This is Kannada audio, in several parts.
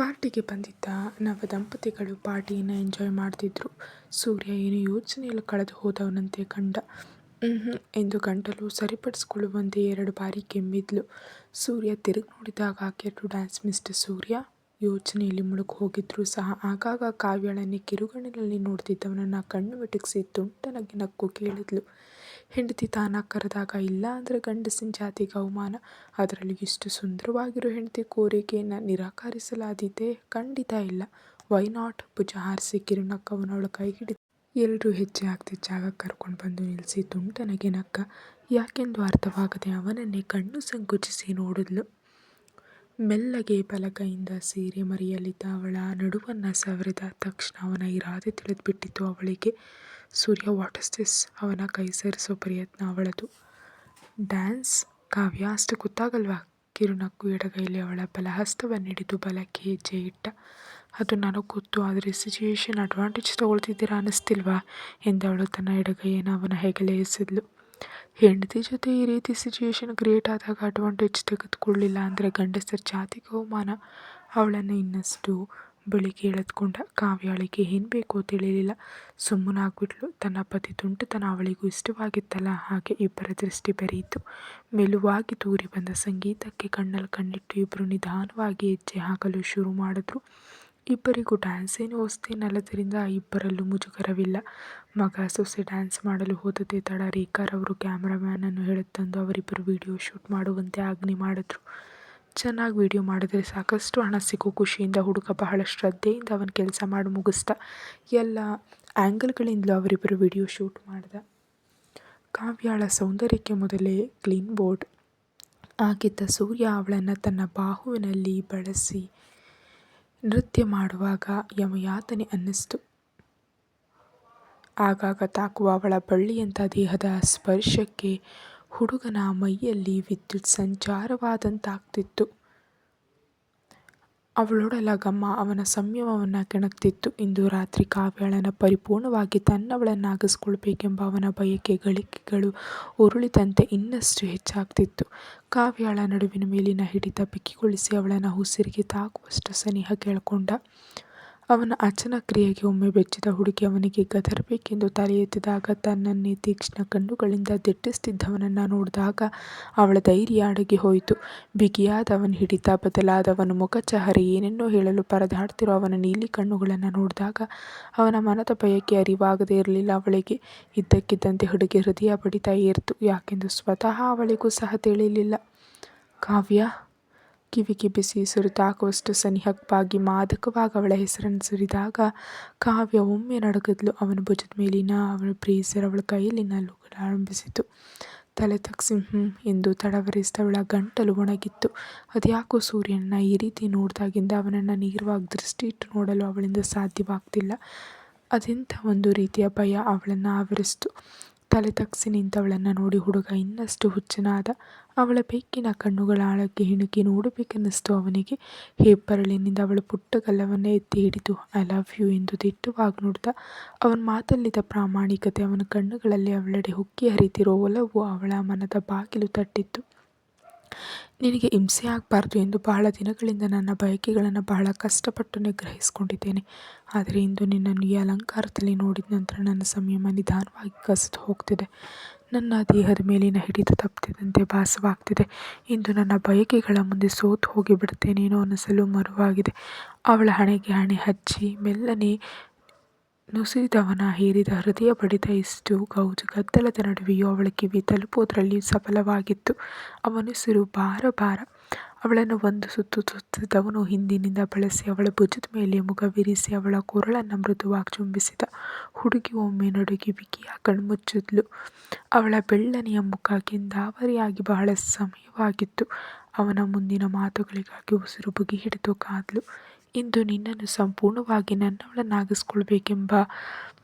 ಪಾರ್ಟಿಗೆ ಬಂದಿದ್ದ ನವ ದಂಪತಿಗಳು ಪಾರ್ಟಿಯನ್ನು ಎಂಜಾಯ್ ಮಾಡ್ತಿದ್ರು. ಸೂರ್ಯ ಏನು ಯೋಚನೆಯಲ್ಲಿ ಕಳೆದು ಹೋದವನಂತೆ ಕಂಡ. ಎಂದು ಗಂಟಲು ಸರಿಪಡಿಸಿಕೊಳ್ಳುವಂತೆ ಎರಡು ಬಾರಿ ಕೆಮ್ಮಿದ್ಲು. ಸೂರ್ಯ ತಿರುಗಿ ನೋಡಿದಾಗ ಆಕೆ ಟು ಡ್ಯಾನ್ಸ್ ಮಿಸ್ಟರ್ ಸೂರ್ಯ ಯೋಚನೆಯಲ್ಲಿ ಮುಳುಗು ಹೋಗಿದ್ರು ಸಹ ಆಗಾಗ ಕಾವ್ಯಳನ್ನೇ ಕಿರುಗಣ್ಣಿನಲ್ಲಿ ನೋಡ್ತಿದ್ದವನನ್ನು ಕಣ್ಣು ಮಿಟುಕಿಸಿ ತುಂಟನಾಗಿ ನಕ್ಕು ಕೇಳಿದ್ಲು. ಹೆಂಡತಿ ತಾನಾಗಿ ಕರೆದಾಗ ಇಲ್ಲ ಅಂದರೆ ಗಂಡಸಿನ ಜಾತಿ ಗೌಮಾನ ಅದರಲ್ಲಿ ಇಷ್ಟು ಸುಂದರವಾಗಿರೋ ಹೆಂಡತಿ ಕೋರಿಕೆಯನ್ನು ನಿರಾಕರಿಸಲಾದೀತೆ? ಖಂಡಿತ ಇಲ್ಲ. Why not? ಭುಜ ಹಾರಿಸಿ ಕಿರುನಕ್ಕವನು ಕೈ ಹಿಡಿದು ಎಲ್ಲರೂ ಹೆಜ್ಜೆ ಆಗ್ತಿದ್ದ ಜಾಗಕ್ಕೆ ಕರ್ಕೊಂಡು ಬಂದು ನಿಲ್ಲಿಸಿ ತುಂಟನಾಗಿ ನಕ್ಕ. ಯಾಕೆಂದು ಅರ್ಥವಾಗದೆ ಅವನನ್ನೇ ಕಣ್ಣು ಸಂಕುಚಿಸಿ ನೋಡಿದ್ಲು. ಮೆಲ್ಲಗೆ ಬಲಗೈಯಿಂದ ಸೀರೆ ಮರೆಯಲಿದ್ದ ಅವಳ ನಡುವನ್ನು ಸವರಿದ ತಕ್ಷಣ ಅವನ ಇರಾದೆ ತಿಳಿದುಬಿಟ್ಟಿತು ಅವಳಿಗೆ. Surya what's this? ಅವನ ಕೈ ಸೇರಿಸೋ ಪ್ರಯತ್ನ ಅವಳದು. ಡ್ಯಾನ್ಸ್? ಕಾವ್ಯ ಅಷ್ಟು ಗೊತ್ತಾಗಲ್ವಾ? ಕಿರುನಕ್ಕು ಎಡಗೈಲಿ ಅವಳ ಬಲಹಸ್ತವನ್ನಿಡಿದು ಬಲಕ್ಕೆ ಹೆಜ್ಜೆ ಇಟ್ಟ. ಅದು ನನಗೆ ಗೊತ್ತು, ಆದರೆ ಸಿಚುಯೇಷನ್ ಅಡ್ವಾಂಟೇಜ್ ತಗೊಳ್ತಿದ್ದೀರಾ ಅನ್ನಿಸ್ತಿಲ್ವಾ? ಎಂದವಳು ತನ್ನ ಎಡಗೈಯನ್ನು ಅವನ ಹೆಗಲೇ. ಹೆಂಡತಿ ಜೊತೆ ಈ ರೀತಿ ಸಿಚುಯೇಷನ್ ಕ್ರಿಯೇಟ್ ಆದಾಗ ಅಡ್ವಾಂಟೇಜ್ ತೆಗೆದುಕೊಳ್ಳಿಲ್ಲ ಅಂದರೆ ಗಂಡಸರ ಜಾತಿ ಅವಮಾನ. ಅವಳನ್ನು ಇನ್ನಷ್ಟು ಬಳಿಗೆ ಎಳೆದುಕೊಂಡ. ಕಾವ್ಯಾಳಿಗೆ ಏನು ಬೇಕೋ ತಿಳಿಯಲಿಲ್ಲ ಸುಮ್ಮನಾಗ್ಬಿಟ್ಲು. ತನ್ನ ಪತಿ ತುಂಟತನ ಅವಳಿಗೂ ಇಷ್ಟವಾಗಿತ್ತಲ್ಲ ಹಾಗೆ ಇಬ್ಬರ ದೃಷ್ಟಿ ಬೆರೆಯಿತು. ಮೆಲುವಾಗಿ ತೂರಿ ಬಂದ ಸಂಗೀತಕ್ಕೆ ಕಣ್ಣಲ್ಲಿ ಕಣ್ಣಿಟ್ಟು ಇಬ್ಬರು ನಿಧಾನವಾಗಿ ಹೆಜ್ಜೆ ಹಾಕಲು ಶುರು ಮಾಡಿದ್ರು. ಇಬ್ಬರಿಗೂ ಡ್ಯಾನ್ಸ್ ಏನು ಹೊಸ್ತೇನಲ್ಲದರಿಂದ ಇಬ್ಬರಲ್ಲೂ ಮುಜುಗರವಿಲ್ಲ. ಮಗ ಸೊಸೆ ಡ್ಯಾನ್ಸ್ ಮಾಡಲು ಹೋದದೇ ತಡ ರೇಖಾರವರು ಕ್ಯಾಮ್ರಾಮ್ಯಾನನ್ನು ಅನ್ನು ಅವರಿಬ್ಬರು ವಿಡಿಯೋ ಶೂಟ್ ಮಾಡುವಂತೆ ಆಜ್ಞೆ ಮಾಡಿದ್ರು. ಚೆನ್ನಾಗಿ ವಿಡಿಯೋ ಮಾಡಿದರೆ ಸಾಕಷ್ಟು ಹಣ ಸಿಗೋ, ಖುಷಿಯಿಂದ ಹುಡುಗ ಬಹಳ ಶ್ರದ್ಧೆಯಿಂದ ಅವನ ಕೆಲಸ ಮಾಡಿ ಮುಗಿಸ್ದ. ಎಲ್ಲ ಆ್ಯಂಗಲ್ಗಳಿಂದಲೂ ಅವರಿಬ್ಬರು ವಿಡಿಯೋ ಶೂಟ್ ಮಾಡ್ದ. ಕಾವ್ಯಾಳ ಸೌಂದರ್ಯಕ್ಕೆ ಮೊದಲೇ ಕ್ಲೀನ್ ಬೋರ್ಡ್ ಆಗಿದ್ದ ಸೂರ್ಯ ಅವಳನ್ನು ತನ್ನ ಬಾಹುವಿನಲ್ಲಿ ಬಳಸಿ ನೃತ್ಯ ಮಾಡುವಾಗ ಯಮಯಾತನೆ ಅನ್ನಿಸ್ತು. ಆಗಾಗ ತಾಕುವ ಅವಳ ಬಳ್ಳಿಯಂಥ ದೇಹದ ಸ್ಪರ್ಶಕ್ಕೆ ಹುಡುಗನ ಮೈಯಲ್ಲಿ ವಿದ್ಯುತ್ ಸಂಚಾರವಾದಂತಾಗ್ತಿತ್ತು. ಅವಳೊಡಲ ಘಮ ಅವನ ಸಂಯಮವನ್ನು ಕೆಣಕ್ತಿತ್ತು. ಇಂದು ರಾತ್ರಿ ಕಾವ್ಯಾಳನ್ನು ಪರಿಪೂರ್ಣವಾಗಿ ತನ್ನವಳನ್ನಾಗಿಸ್ಕೊಳ್ಬೇಕೆಂಬ ಅವನ ಬಯಕೆ ಗಳಿಕೆಗಳು ಉರುಳಿದಂತೆ ಇನ್ನಷ್ಟು ಹೆಚ್ಚಾಗ್ತಿತ್ತು. ಕಾವ್ಯಾಳ ನಡುವಿನ ಮೇಲಿನ ಹಿಡಿತ ಬಿಕ್ಕಿಗೊಳಿಸಿ ಅವಳನ್ನು ಉಸಿರಿಗೆ ತಾಕುವಷ್ಟು ಸನಿಹ ಎಳಕೊಂಡ. ಅವನ ಅಚನ ಕ್ರಿಯೆಗೆ ಒಮ್ಮೆ ಬೆಚ್ಚಿದ ಹುಡುಗಿ ಅವನಿಗೆ ಗದರಬೇಕೆಂದು ತಲೆ ಎತ್ತಿದಾಗ ತನ್ನನ್ನೇ ತೀಕ್ಷ್ಣ ಕಣ್ಣುಗಳಿಂದ ದಿಟ್ಟಿಸ್ತಿದ್ದವನನ್ನು ನೋಡಿದಾಗ ಅವಳ ಧೈರ್ಯ ಅಡಗಿ ಹೋಯಿತು. ಬಿಗಿಯಾದ ಅವನ ಹಿಡಿತ, ಬದಲಾದ ಅವನ ಮುಖಚಹರೆ, ಏನೆನ್ನೋ ಹೇಳಲು ಪರದಾಡ್ತಿರೋ ಅವನ ನೀಲಿ ಕಣ್ಣುಗಳನ್ನು ನೋಡಿದಾಗ ಅವನ ಮನದ ಬಯಕೆ ಅರಿವಾಗದೇ ಇರಲಿಲ್ಲ ಅವಳಿಗೆ. ಇದ್ದಕ್ಕಿದ್ದಂತೆ ಹುಡುಗಿ ಹೃದಯ ಬಡಿತಾ ಏರ್ತು ಯಾಕೆಂದು ಸ್ವತಃ ಅವಳಿಗೂ ಸಹ ತಿಳಿಯಲಿಲ್ಲ ಕಾವ್ಯ? ಕಿವಿಗೆ ಬಿಸಿ ಸುರಿದಾಗುವಷ್ಟು ಸನಿಹಕ್ಕಾಗಿ ಮಾದಕವಾಗಿ ಅವಳ ಹೆಸರನ್ನು ಸುರಿದಾಗ ಕಾವ್ಯ ಒಮ್ಮೆ ನಡುಗಿದ್ಲು. ಅವನ ಭುಜದ ಮೇಲಿನ ಅವಳ ಬ್ರೇಸರ್ ಅವಳ ಕೈಯಲ್ಲಿ ನಲುಗಲಾರಂಭಿಸಿತು. ತಲೆ ತಗ್ಗಿಸಿ ಎಂದು ತಡವರಿಸಿದವಳ ಗಂಟಲು ಒಣಗಿತ್ತು. ಅದ್ಯಾಕೋ ಸೂರ್ಯನನ್ನ ಈ ರೀತಿ ನೋಡಿದಾಗಿಂದ ಅವನನ್ನ ನೇರವಾಗಿ ದೃಷ್ಟಿಯಿಟ್ಟು ನೋಡಲು ಅವಳಿಂದ ಸಾಧ್ಯವಾಗ್ತಿಲ್ಲ. ಅದೆಂಥ ಒಂದು ರೀತಿಯ ಭಯ ಅವಳನ್ನು ಆವರಿಸ್ತು. ತಲೆ ತಗ್ಗಿಸಿ ನಿಂತವಳನ್ನ ನೋಡಿ ಹುಡುಗ ಇನ್ನಷ್ಟು ಹುಚ್ಚನಾದ. ಅವಳ ಬೆಕ್ಕಿನ ಕಣ್ಣುಗಳ ಆಳಕ್ಕೆ ಇಣುಕಿ ನೋಡಬೇಕೆನ್ನಿಸ್ತು ಅವನಿಗೆ. ಹೆಬ್ಬೆರಳಿನಿಂದ ಅವಳ ಪುಟ್ಟ ಗಲ್ಲವನ್ನೇ ಎತ್ತಿ ಹಿಡಿದು ಐ ಲವ್ ಯು ಎಂದು ದಿಟ್ಟವಾಗಿ ನೋಡಿದ ಅವನ ಮಾತಲ್ಲಿದ್ದ ಪ್ರಾಮಾಣಿಕತೆ, ಅವನ ಕಣ್ಣುಗಳಲ್ಲಿ ಅವಳಡೆ ಉಕ್ಕಿ ಹರಿತಿರೋ ಒಲವು ಅವಳ ಮನದ ಬಾಗಿಲು ತಟ್ಟಿತು. ನಿನಗೆ ಹಿಂಸೆ ಆಗಬಾರ್ದು ಎಂದು ಬಹಳ ದಿನಗಳಿಂದ ನನ್ನ ಬಯಕೆಗಳನ್ನು ಬಹಳ ಕಷ್ಟಪಟ್ಟು ನಿಗ್ರಹಿಸಿಕೊಂಡಿದ್ದೇನೆ. ಆದರೆ ಇಂದು ನಿನ್ನನ್ನು ಈ ಅಲಂಕಾರದಲ್ಲಿ ನೋಡಿದ ನಂತರ ನನ್ನ ಸಂಯಮ ನಿಧಾನವಾಗಿ ಕಸಿದು ಹೋಗ್ತಿದೆ. ನನ್ನ ದೇಹದ ಮೇಲಿನ ಹಿಡಿತ ತಪ್ಪಿದಂತೆ ಭಾಸವಾಗ್ತಿದೆ. ಇಂದು ನನ್ನ ಬಯಕೆಗಳ ಮುಂದೆ ಸೋತು ಹೋಗಿಬಿಡ್ತೇನೇನೋ ಅನ್ನಿಸಲು ಮರುವಾಗಿದೆ. ಅವಳ ಹಣೆಗೆ ಹಣೆ ಹಚ್ಚಿ ಮೆಲ್ಲನೆ ನುಸಿದವನ ಹೇರಿದ ಹೃದಯ ಬಡಿತ ಇಷ್ಟು ಗೌಜು ಗದ್ದಲದ ನಡುವೆಯೂ ಅವಳ ಕಿವಿ ತಲುಪೋದ್ರಲ್ಲಿ ಸಫಲವಾಗಿತ್ತು. ಅವನುಸಿರು ಭಾರ ಭಾರ. ಅವಳನ್ನು ಒಂದು ಸುತ್ತು ಸುತ್ತಿದವನು ಹಿಂದಿನಿಂದ ಬಳಸಿ ಅವಳ ಭುಜದ ಮೇಲೆ ಮುಖವಿರಿಸಿ ಅವಳ ಕೊರಳನ್ನು ಮೃದುವಾಗಿ ಚುಂಬಿಸಿದ. ಹುಡುಗಿ ಒಮ್ಮೆ ನಡುಗಿ ಬಿಗಿಯಾಗಿ ಕಣ್ಮುಚ್ಚಿದ್ಲು. ಅವಳ ಬೆಳ್ಳನೆಯ ಮುಖ ಕಿಂದಾವರಿಯಾಗಿ ಬಹಳ ಸಮಯವಾಗಿತ್ತು. ಅವನ ಮುಂದಿನ ಮಾತುಗಳಿಗಾಗಿ ಉಸಿರು ಬಿಗಿಹಿಡಿದು ಕಾದ್ಲು. ಇಂದು ನಿನ್ನನ್ನು ಸಂಪೂರ್ಣವಾಗಿ ನನ್ನವಳನ್ನಾಗಿಸಿಕೊಳ್ಳಬೇಕೆಂಬ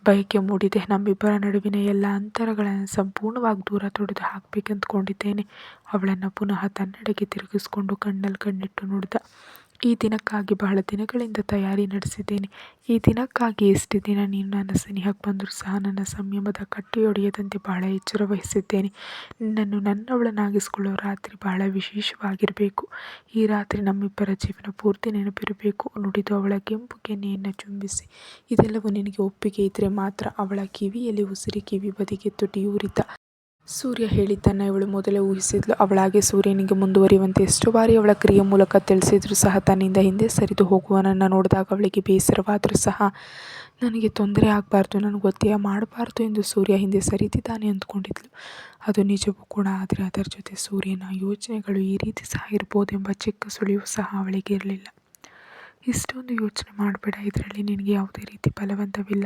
ಬಯಕೆ ಮೂಡಿದೆ. ನಮ್ಮಿಬ್ಬರ ನಡುವಿನ ಎಲ್ಲ ಅಂತರಗಳನ್ನು ಸಂಪೂರ್ಣವಾಗಿ ದೂರ ತೊಡೆದು ಹಾಕಬೇಕೆಂದುಕೊಂಡಿದ್ದೇನೆ. ಅವಳನ್ನು ಪುನಃ ತನ್ನೆಡೆಗೆ ತಿರುಗಿಸಿಕೊಂಡು ಕಣ್ಣಲ್ಲಿ ಕಣ್ಣಿಟ್ಟು ನುಡಿದ. ಈ ದಿನಕ್ಕಾಗಿ ಬಹಳ ದಿನಗಳಿಂದ ತಯಾರಿ ನಡೆಸಿದ್ದೇನೆ. ಈ ದಿನಕ್ಕಾಗಿ ಎಷ್ಟು ದಿನ ನೀನು ನನ್ನ ಸ್ನೇಹಕ್ಕೆ ಬಂದರೂ ಸಹ ನನ್ನ ಸಂಯಮದ ಕಟ್ಟೆಯೊಡೆಯದಂತೆ ಬಹಳ ಎಚ್ಚರ ವಹಿಸಿದ್ದೇನೆ ನಿನ್ನನ್ನು ನನ್ನವಳನ್ನಾಗಿಸಿಕೊಳ್ಳೋ ರಾತ್ರಿ ಬಹಳ ವಿಶೇಷವಾಗಿರಬೇಕು. ಈ ರಾತ್ರಿ ನಮ್ಮಿಬ್ಬರ ಜೀವನ ಪೂರ್ತಿ ನೆನಪಿರಬೇಕು. ನುಡಿದು ಅವಳ ಕೆಂಪು ಕೆನ್ನೆಯನ್ನು ಚುಂಬಿಸಿ. ಇದೆಲ್ಲವೂ ನಿನಗೆ ಒಪ್ಪಿಗೆ ಇದ್ದರೆ ಮಾತ್ರ ಅವಳ ಕಿವಿಯಲ್ಲಿ ಉಸಿರಿ ಕಿವಿ ಬದಿಗೆ ತುಟಿಯೂರಿದ ಸೂರ್ಯ ಹೇಳಿದ್ದನ್ನು ಇವಳು ಮೊದಲೇ ಊಹಿಸಿದ್ಲು. ಅವಳಾಗೆ ಸೂರ್ಯನಿಗೆ ಮುಂದುವರಿಯುವಂತೆ ಎಷ್ಟು ಬಾರಿ ಅವಳ ಕ್ರಿಯೆ ಮೂಲಕ ತಿಳಿಸಿದ್ರೂ ಸಹ ತನ್ನಿಂದ ಹಿಂದೆ ಸರಿದು ಹೋಗುವನನ್ನು ನೋಡಿದಾಗ ಅವಳಿಗೆ ಬೇಸರವಾದರೂ ಸಹ ನನಗೆ ತೊಂದರೆ ಆಗಬಾರ್ದು, ನನಗೆ ಗೊತ್ತೇ ಮಾಡಬಾರ್ದು ಎಂದು ಸೂರ್ಯ ಹಿಂದೆ ಸರಿದಿದ್ದಾನೆ ಅಂದ್ಕೊಂಡಿದ್ಳು ಅದು ನಿಜವೂ ಕೂಡ, ಆದರೆ ಅದರ ಜೊತೆ ಸೂರ್ಯನ ಯೋಚನೆಗಳು ಈ ರೀತಿ ಸಹ ಇರ್ಬೋದೆಂಬ ಚಿಕ್ಕ ಸುಳಿವು ಸಹ ಅವಳಿಗೆ ಇರಲಿಲ್ಲ. ಇಷ್ಟೊಂದು ಯೋಚನೆ ಮಾಡಬೇಡ. ಇದರಲ್ಲಿ ನಿನಗೆ ಯಾವುದೇ ರೀತಿ ಬಲವಂತವಿಲ್ಲ.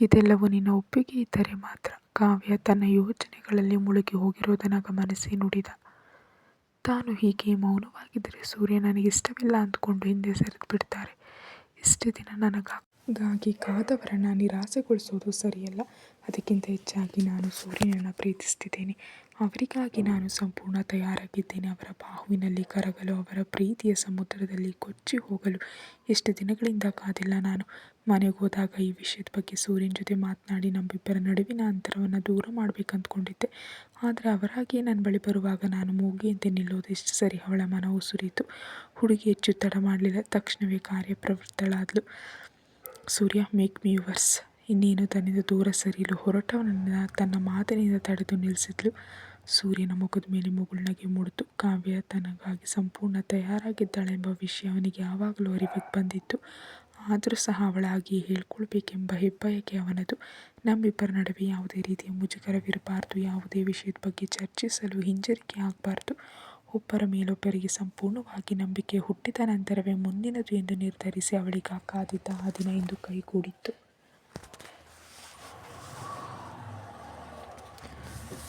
ಇದೆಲ್ಲವೂ ನಿನ್ನ ಒಪ್ಪಿಗೆ ಇದ್ದರೆ ಮಾತ್ರ ಕಾವ್ಯ ತನ್ನ ಯೋಚನೆಗಳಲ್ಲಿ ಮುಳುಗಿ ಹೋಗಿರೋದನ್ನು ಗಮನಿಸಿ ನುಡಿದ. ತಾನು ಹೀಗೆ ಮೌನವಾಗಿದ್ದರೆ ಸೂರ್ಯ ನನಗಿಷ್ಟವಿಲ್ಲ ಅಂದ್ಕೊಂಡು ಹಿಂದೆ ಸರಿದು ಬಿಡ್ತಾರೆ. ಇಷ್ಟು ದಿನ ನನಗಾಗಿ ಕಾದವರನ್ನು ನಿರಾಸೆಗೊಳಿಸೋದು ಸರಿಯಲ್ಲ. ಅದಕ್ಕಿಂತ ಹೆಚ್ಚಾಗಿ ನಾನು ಸೂರ್ಯನನ್ನು ಪ್ರೀತಿಸ್ತಿದ್ದೇನೆ. ಅವರಿಗಾಗಿ ನಾನು ಸಂಪೂರ್ಣ ತಯಾರಾಗಿದ್ದೇನೆ. ಅವರ ಬಾಹುವಿನಲ್ಲಿ ಕರಗಲು, ಅವರ ಪ್ರೀತಿಯ ಸಮುದ್ರದಲ್ಲಿ ಕೊಚ್ಚಿ ಹೋಗಲು ಎಷ್ಟು ದಿನಗಳಿಂದ ಕಾದಿಲ್ಲ ನಾನು. ಮನೆಗೆ ಹೋದಾಗ ಈ ವಿಷಯದ ಬಗ್ಗೆ ಸೂರ್ಯನ ಜೊತೆ ಮಾತನಾಡಿ ನಮ್ಮಿಬ್ಬರ ನಡುವಿನ ಅಂತರವನ್ನು ದೂರ ಮಾಡಬೇಕಂದ್ಕೊಂಡಿದ್ದೆ ಆದರೆ ಅವರಾಗಿಯೇ ನನ್ನ ಬಳಿ ಬರುವಾಗ ನಾನು ಮೂಗಿಯಂತೆ ನಿಲ್ಲೋದು ಎಷ್ಟು ಸರಿ ಅವಳ ಮನವು ಸುರಿಯಿತು. ಹುಡುಗಿ ಹೆಚ್ಚು ತಡ ಮಾಡಲಿಲ್ಲ. ತಕ್ಷಣವೇ ಕಾರ್ಯಪ್ರವೃತ್ತಳಾದಳು ಸೂರ್ಯ ಮೇಕ್ ಮೀ ವರ್ಸ್ ಇನ್ನೇನು ತನ್ನಿಂದ ದೂರ ಸರಿಯಲು ಹೊರಟವನನ್ನು ತನ್ನ ಮಾತಿನಿಂದ ತಡೆದು ನಿಲ್ಲಿಸಿದ್ಲು. ಸೂರ್ಯನ ಮುಖದ ಮೇಲೆ ಮುಗುಳ್ನಗೆ ಮೂಡಿತು ಕಾವ್ಯ ತನಗಾಗಿ ಸಂಪೂರ್ಣ ತಯಾರಾಗಿದ್ದಾಳೆಂಬ ವಿಷಯ ಅವನಿಗೆ ಯಾವಾಗಲೂ ಅರಿವಿಗೆ ಬಂದಿತ್ತು. ಆದರೂ ಸಹ ಅವಳಾಗಿ ಹೇಳ್ಕೊಳ್ಬೇಕೆಂಬ ಹೆಬ್ಬಯಕೆ ಅವನದು. ನಮ್ಮಿಬ್ಬರ ನಡುವೆ ಯಾವುದೇ ರೀತಿಯ ಮುಜುಗರವಿರಬಾರ್ದು. ಯಾವುದೇ ವಿಷಯದ ಬಗ್ಗೆ ಚರ್ಚಿಸಲು ಹಿಂಜರಿಕೆ ಆಗಬಾರ್ದು. ಒಬ್ಬರ ಮೇಲೊಬ್ಬರಿಗೆ ಸಂಪೂರ್ಣವಾಗಿ ನಂಬಿಕೆ ಹುಟ್ಟಿದ ನಂತರವೇ ಮುಂದಿನದು ಎಂದು ನಿರ್ಧರಿಸಿ ಅವಳಿಗೆ ಕಾದಿದ್ದ ಆ ದಿನ ಎಂದು ಕೈಗೂಡಿತ್ತು.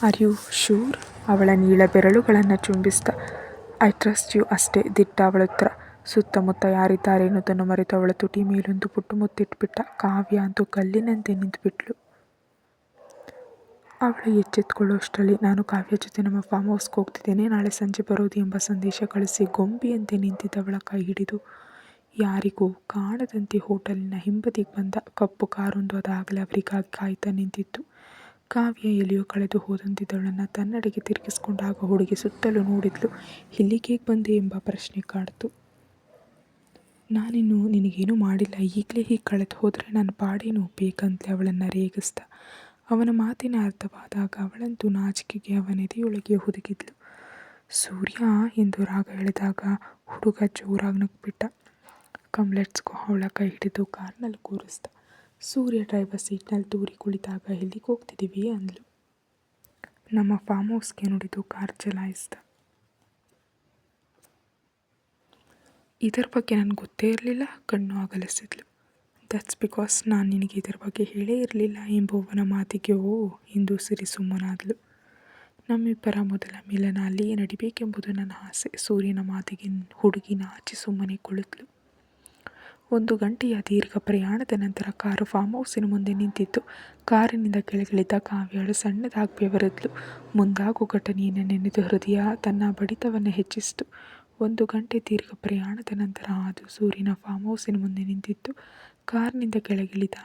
ಆರ್ ಯು ಶೂರ್ ಅವಳ ನೀಳ ಬೆರಳುಗಳನ್ನು ಚುಂಬಿಸಿದ ಐ ಟ್ರಸ್ಟ್ ಯು ಅಷ್ಟೇ, ದಿಟ್ಟ ಅವಳ ಉತ್ತರ. ಸುತ್ತಮುತ್ತ ಯಾರಿದ್ದಾರೆ ಎನ್ನುವುದನ್ನು ಮರೆತು ಅವಳ ತುಟಿ ಮೇಲೊಂದು ಪುಟ್ಟು ಮುತ್ತಿಟ್ಬಿಟ್ಟ ಕಾವ್ಯ ಅಂತೂ ಕಲ್ಲಿನಂತೆ ನಿಂತುಬಿಟ್ಲು. ಅವಳು ಎಚ್ಚೆತ್ಕೊಳ್ಳೋಷ್ಟರಲ್ಲಿ ನಾನು ಕಾವ್ಯ ಜೊತೆ ನಮ್ಮ ಫಾರ್ಮ್ ಹೌಸ್ಗೆ ಹೋಗ್ತಿದ್ದೇನೆ. ನಾಳೆ ಸಂಜೆ ಬರೋದು ಎಂಬ ಸಂದೇಶ ಕಳಿಸಿ ಗೊಂಬಿಯಂತೆ ನಿಂತಿದ್ದವಳ ಕೈ ಹಿಡಿದು. ಯಾರಿಗೂ ಕಾಣದಂತೆ ಹೋಟೆಲಿನ ಹಿಂಬದಿಗೆ ಬಂದ ಕಪ್ಪು ಕಾರೊಂದು ಅದಾಗಲೇ ಅವರಿಗಾಗಿ ಕಾಯ್ತಾ ನಿಂತಿತ್ತು. ಕಾವ್ಯ ಎಲ್ಲಿಯೋ ಕಳೆದು ಹೋದಂತಿದ್ದವಳನ್ನು ತನ್ನಡೆಗೆ ತಿರುಗಿಸಿಕೊಂಡಾಗ ಹುಡುಗಿ ಸುತ್ತಲೂ ನೋಡಿದ್ಲು. ಇಲ್ಲಿಗೆ ಬಂದೆ ಎಂಬ ಪ್ರಶ್ನೆ ಕಾಡ್ತು. ನಾನಿನ್ನು ನಿನಗೇನು ಮಾಡಿಲ್ಲ. ಈಗಲೇ ಹೀಗೆ ಕಳೆದು ಹೋದರೆ ನನ್ನ ಪಾಡೇನು ಬೇಕಂತಲೇ ಅವಳನ್ನು ರೇಗಿಸ್ದ. ಅವನ ಮಾತಿನ ಅರ್ಥವಾದಾಗ ಅವಳಂತೂ ನಾಚಿಕೆಗೆ ಅವನೆದೆಯೊಳಗೆ ಹುದುಗಿದ್ಲು. ಸೂರ್ಯ ಎಂದು ರಾಗ ಎಳೆದಾಗ ಹುಡುಗ ಜೋರಾಗಿ ನಗ್ಬಿಟ್ಟ ಕಮ್ ಗೋ ಅವಳ ಕೈ ಹಿಡಿದು ಕಾರ್ನಲ್ಲಿ ಕೂರಿಸ್ದ ಸೂರ್ಯ ಡ್ರೈವರ್ ಸೀಟ್ನಲ್ಲಿ ತೂರಿ ಕುಳಿತಾಗ ಎಲ್ಲಿಗೆ ಹೋಗ್ತಿದ್ದೀವಿ? ಅಂದ್ಲು. ನಮ್ಮ ಫಾರ್ಮ್ ಹೌಸ್ಗೆ ನುಡಿದು ಕಾರ್ ಚಲಾಯಿಸ್ದ ಇದರ ಬಗ್ಗೆ ನನಗೆ ಗೊತ್ತೇ ಇರಲಿಲ್ಲ, ಕಣ್ಣು ಅಗಲಿಸಿದ್ಲು. ದಟ್ಸ್ ಬಿಕಾಸ್ ನಾನು ನಿನಗೆ ಇದರ ಬಗ್ಗೆ ಹೇಳೇ ಇರಲಿಲ್ಲ ಎಂಬುವನ ಮಾತಿಗೆ ಓ ಎಂದು ಸಿರಿ ಸುಮ್ಮನಾದ್ಲು. ನಮ್ಮಿಬ್ಬರ ಮೊದಲ ಮಿಲನ ಅಲ್ಲಿಯೇ ನಡಿಬೇಕೆಂಬುದು ನನ್ನ ಆಸೆ, ಸೂರ್ಯನ ಮಾತಿಗೆ ಹುಡುಗಿನ ಆಚೆ ಸುಮ್ಮನೆ ಕುಳಿತಳು ಒಂದು ಗಂಟೆಯ ದೀರ್ಘ ಪ್ರಯಾಣದ ನಂತರ ಕಾರು ಫಾರ್ಮ್ ಹೌಸಿನ ಮುಂದೆ ನಿಂತಿತ್ತು. ಕಾರಿನಿಂದ ಕೆಳಗಿಳಿದ ಕಾವ್ಯಳು ಸಣ್ಣದಾಗಿ ಬೆವರಿದ್ಲು ಮುಂದಾಗೋ ಘಟನೆಯನ್ನು ನೆನೆದು ಹೃದಯ ತನ್ನ ಬಡಿತವನ್ನು ಹೆಚ್ಚಿಸಿತು. ಒಂದು ಗಂಟೆ ದೀರ್ಘ ಪ್ರಯಾಣದ ನಂತರ ಅದು ಸೂರ್ಯನ ಫಾರ್ಮ್ ಹೌಸಿನ ಮುಂದೆ ನಿಂತಿತ್ತು. ಕಾರಿನಿಂದ ಕೆಳಗಿಳಿದ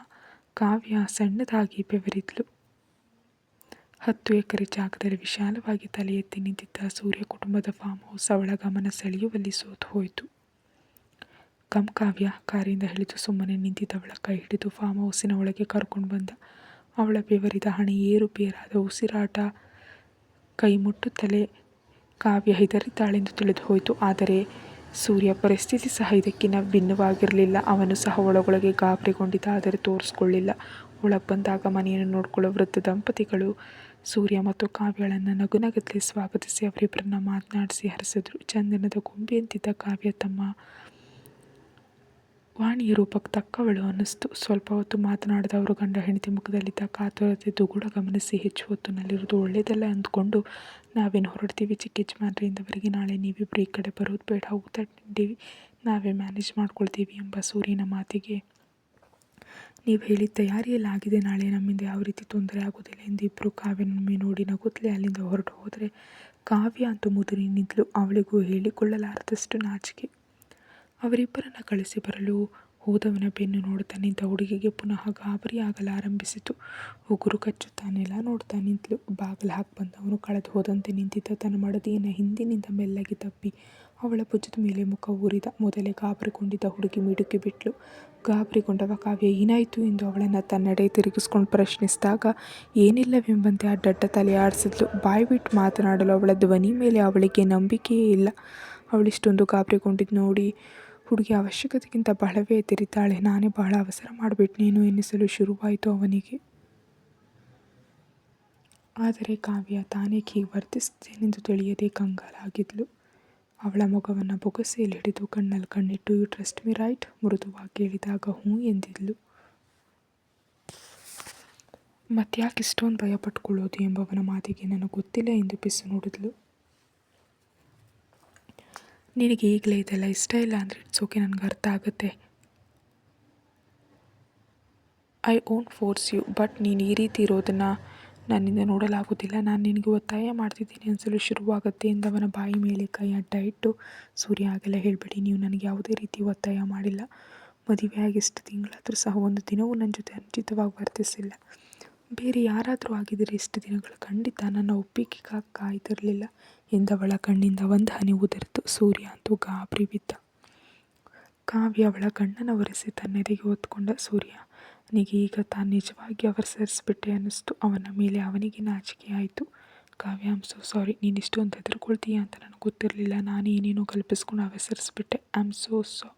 ಕಾವ್ಯ ಸಣ್ಣದಾಗಿ ಬೆವರಿದ್ಲು. ಹತ್ತು ಎಕರೆ ಜಾಗದಲ್ಲಿ ವಿಶಾಲವಾಗಿ ತಲೆ ಎತ್ತಿ ನಿಂತಿದ್ದ ಸೂರ್ಯ ಕುಟುಂಬದ ಫಾರ್ಮ್ ಹೌಸ್ ಅವಳ ಗಮನ ಸೆಳೆಯುವಲ್ಲಿ ಸೋತು ಹೋಯಿತು. ಕಾವ್ಯ ಕಾರಿಂದ ಇಳಿದು ಸುಮ್ಮನೆ ನಿಂತಿದ್ದವಳ ಕೈ ಹಿಡಿದು ಫಾರ್ಮ್ ಹೌಸಿನ ಒಳಗೆ ಕರ್ಕೊಂಡು ಬಂದ. ಅವಳ ಬೆವರಿದ ಹಣೆ ಏರುಪೇರಾದ ಉಸಿರಾಟ, ಕೈ ಮುಟ್ಟುತ್ತಲೇ ಕಾವ್ಯ ಹೆದರಿದ್ದಾಳೆಂದು ತಿಳಿದು ಹೋಯಿತು. ಆದರೆ ಸೂರ್ಯ ಪರಿಸ್ಥಿತಿ ಸಹ ಇದಕ್ಕಿಂತ ಭಿನ್ನವಾಗಿರಲಿಲ್ಲ. ಅವನು ಸಹ ಒಳಗೊಳಗೆ ಗಾಬರಿಗೊಂಡಿದ್ದ, ಆದರೆ ತೋರಿಸ್ಕೊಳ್ಳಿಲ್ಲ. ಒಳಗೆ ಬಂದಾಗ ಮನೆಯನ್ನು ನೋಡಿಕೊಳ್ಳೋ ವೃದ್ಧ ದಂಪತಿಗಳು ಸೂರ್ಯ ಮತ್ತು ಕಾವ್ಯಗಳನ್ನು ನಗುನಗತ್ಲೆ ಸ್ವಾಗತಿಸಿ ಅವರಿಬ್ಬರನ್ನ ಮಾತನಾಡಿಸಿ ಹರಿಸಿದ್ರು. ಚಂದನದ ಗೊಂಬೆಯಂತಿದ್ದ ಕಾವ್ಯ ತಮ್ಮ ವಾಣಿಯ ರೂಪಕ್ಕೆ ತಕ್ಕವಳು ಅನ್ನಿಸ್ತು. ಸ್ವಲ್ಪ ಹೊತ್ತು ಮಾತನಾಡಿದ ಅವರು, ಗಂಡ ಹೆಂಡತಿ ಮುಖದಲ್ಲಿದ್ದ ಕಾತುರತೆ ದುಗುಡ ಗಮನಿಸಿ ಹೆಚ್ಚು ಹೊತ್ತಿನಲ್ಲಿರೋದು ಒಳ್ಳೆಯದಲ್ಲ ಅಂದ್ಕೊಂಡು, ನಾವೇನು ಹೊರಡ್ತೀವಿ? ಚಿಕ್ಕ ಯಜಮಾನ್ರಿಂದವರೆಗೆ ನಾಳೆ ನೀವಿಬ್ಬರು ಈ ಕಡೆ ಬರೋದು ಬೇಡ. ಹೋಗ್ತಾ ನಾವೇ ಮ್ಯಾನೇಜ್ ಮಾಡ್ಕೊಳ್ತೀವಿ ಎಂಬ ಸೂರ್ಯನ ಮಾತಿಗೆ. ನೀವು ಹೇಳಿದ ತಯಾರಿಯೆಲ್ಲ ಆಗಿದೆ. ನಾಳೆ ನಮ್ಮಿಂದ ಯಾವ ರೀತಿ ತೊಂದರೆ ಆಗೋದಿಲ್ಲ ಎಂದು ಇಬ್ಬರು ಕಾವ್ಯನೊಮ್ಮೆ ನೋಡಿ ನಗುತ್ತಲೇ ಅಲ್ಲಿಂದ ಹೊರಟು ಹೋದರೆ. ಕಾವ್ಯ ಅಂತೂ ಮುದುರಿ ನಿಂತಲು ಅವಳಿಗೂ ಹೇಳಿಕೊಳ್ಳಲಾರದಷ್ಟು ನಾಚಿಕೆ. ಅವರಿಬ್ಬರನ್ನ ಕಳಿಸಿ ಬರಲು ಹೋದವನ ಬೆನ್ನು ನೋಡುತ್ತಾ ನಿಂತ ಹುಡುಗಿಗೆ ಪುನಃ ಗಾಬರಿಯಾಗಲಾರಂಭಿಸಿತು ಉಗುರು ಕಚ್ಚುತ್ತಾನೆಲ್ಲ ನೋಡ್ತಾ ನಿಂತಳು ಬಾಗಿಲು ಹಾಕಿ ಬಂದವನು ಕಳೆದು ಹೋದಂತೆ ನಿಂತಿದ್ದ ತನ್ನ ಮಡದಿಯನ್ನು ಹಿಂದಿನಿಂದ ಮೆಲ್ಲಗೆ ತಪ್ಪಿ ಅವಳ ಭುಜದ ಮೇಲೆ ಮುಖ ಊರಿದ. ಮೊದಲೇ ಗಾಬರಿಗೊಂಡಿದ್ದ ಹುಡುಗಿ ಮಿಡುಕಿ ಬಿಟ್ಲು. ಗಾಬರಿಗೊಂಡವ ಕಾವ್ಯ ಏನಾಯಿತು ಎಂದು ಅವಳನ್ನು ತನ್ನಡೆ ತಿರುಗಿಸ್ಕೊಂಡು ಪ್ರಶ್ನಿಸಿದಾಗ, ಏನಿಲ್ಲವೆಂಬಂತೆ ಅಡ್ಡಡ್ಡ ತಲೆ ಆಡಿಸಿದ್ಲು. ಬಾಯಿ ಬಿಟ್ಟು ಮಾತನಾಡಲು ಅವಳ ಧ್ವನಿ ಮೇಲೆ ಅವಳಿಗೆ ನಂಬಿಕೆಯೇ ಇಲ್ಲ. ಅವಳಿಷ್ಟೊಂದು ಗಾಬರಿಗೊಂಡಿದ್ದು ನೋಡಿ ಹುಡುಗಿ ಅವಶ್ಯಕತೆಗಿಂತ ಬಹಳವೇ ಎದ್ದಿರಿದ್ದಾಳೆ ನಾನೇ ಬಹಳ ಅವಸರ ಮಾಡಿಬಿಟ್ನೇನೋ ಎನ್ನಿಸಲು ಶುರುವಾಯಿತು ಅವನಿಗೆ. ಆದರೆ ಕಾವ್ಯ ತಾನೇಕೆ ಹೀಗೆ ವರ್ತಿಸುತ್ತೇನೆಂದು ತಿಳಿಯದೆ ಕಂಗಾಲಾಗಿದ್ಲು. ಅವಳ ಮೊಗವನ್ನು ಬೊಗಸೆಯಲ್ಲಿ ಹಿಡಿದು ಕಣ್ಣಲ್ಲಿ ಕಣ್ಣಿಟ್ಟು ಯು ಟ್ರಸ್ಟ್ ಮಿ ರೈಟ್ ಮೃದುವಾಗಿ ಹೇಳಿದಾಗ ಹ್ಞೂ ಎಂದಿದ್ಲು. ಮತ್ತ್ಯಾಕೆ ಇಷ್ಟೊಂದು ಭಯ ಪಟ್ಕೊಳ್ಳೋದು ಎಂಬವನ ಮಾತಿಗೆ ನನಗೆ ಗೊತ್ತಿಲ್ಲ ಎಂದು ಬಿಸ್ಸು ನೋಡಿದ್ಲು. ನಿನಗೆ ಈಗಲೇ ಇದೆಲ್ಲ ಇಷ್ಟ ಇಲ್ಲ ಅಂದರೆ ಇಟ್ಸ್ ಓಕೆ ನನಗೆ ಅರ್ಥ ಆಗುತ್ತೆ. I won't force you but ನೀನು ಈ ರೀತಿ ಇರೋದನ್ನು ನನ್ನಿಂದ ನೋಡಲಾಗುವುದಿಲ್ಲ ನಾನು ನಿನಗೆ ಒತ್ತಾಯ ಮಾಡ್ತಿದ್ದೀನಿ ಅನಿಸಲು ಶುರುವಾಗುತ್ತೆ ಎಂದವನ ಬಾಯಿ ಮೇಲೆ ಕೈ ಅಡ್ಡ ಇಟ್ಟು, ಸೂರ್ಯ ಆಗೆಲ್ಲ ಹೇಳಬೇಡಿ, ನೀವು ನನಗೆ ಯಾವುದೇ ರೀತಿ ಒತ್ತಾಯ ಮಾಡಿಲ್ಲ. ಮದುವೆಯಾಗಿ ಇಷ್ಟು ತಿಂಗಳಾದರೂ ಸಹ ಒಂದು ದಿನವೂ ನನ್ನ ಜೊತೆ ಅನುಚಿತವಾಗಿ ವರ್ತಿಸಿಲ್ಲ. ಬೇರೆ ಯಾರಾದರೂ ಆಗಿದ್ದರೆ ಇಷ್ಟು ದಿನಗಳು ಖಂಡಿತ ನನ್ನ ಒಪ್ಪಿಗೆಗಾಗಿ ಕಾಯ್ದಿರಲಿಲ್ಲ ಎಂದವಳ ಕಣ್ಣಿಂದ ಒಂದು ಹನಿ ಉದುರಿತು. ಸೂರ್ಯ ಅಂತೂ ಗಾಬರಿ ಬಿದ್ದ. ಕಾವ್ಯ ಅವಳ ಕಣ್ಣನ್ನು ಒರೆಸಿ ತನ್ನೆದೆಗೆ ಹೊತ್ಕೊಂಡ. ಸೂರ್ಯ, ನನಗೆ ಈಗ ತಾನು ನಿಜವಾಗಿ ಅವಸರಿಸ್ಬಿಟ್ಟೆ ಅನ್ನಿಸ್ತು. ಅವನ ಮೇಲೆ ಅವನಿಗೆ ನಾಚಿಕೆ ಆಯಿತು. ಕಾವ್ಯ ಆಮ್ ಸೋ ಸಾರಿ ನೀನು ಇಷ್ಟೊಂದು ಹೆದರ್ಕೊಳ್ತೀಯ ಅಂತ ನನಗೆ ಗೊತ್ತಿರಲಿಲ್ಲ. ನಾನು ಏನೇನೋ ಕಲ್ಪಿಸ್ಕೊಂಡು ಅವಸರಿಸ್ಬಿಟ್ಟೆ ಆಮ್ ಸೋ ಸೋ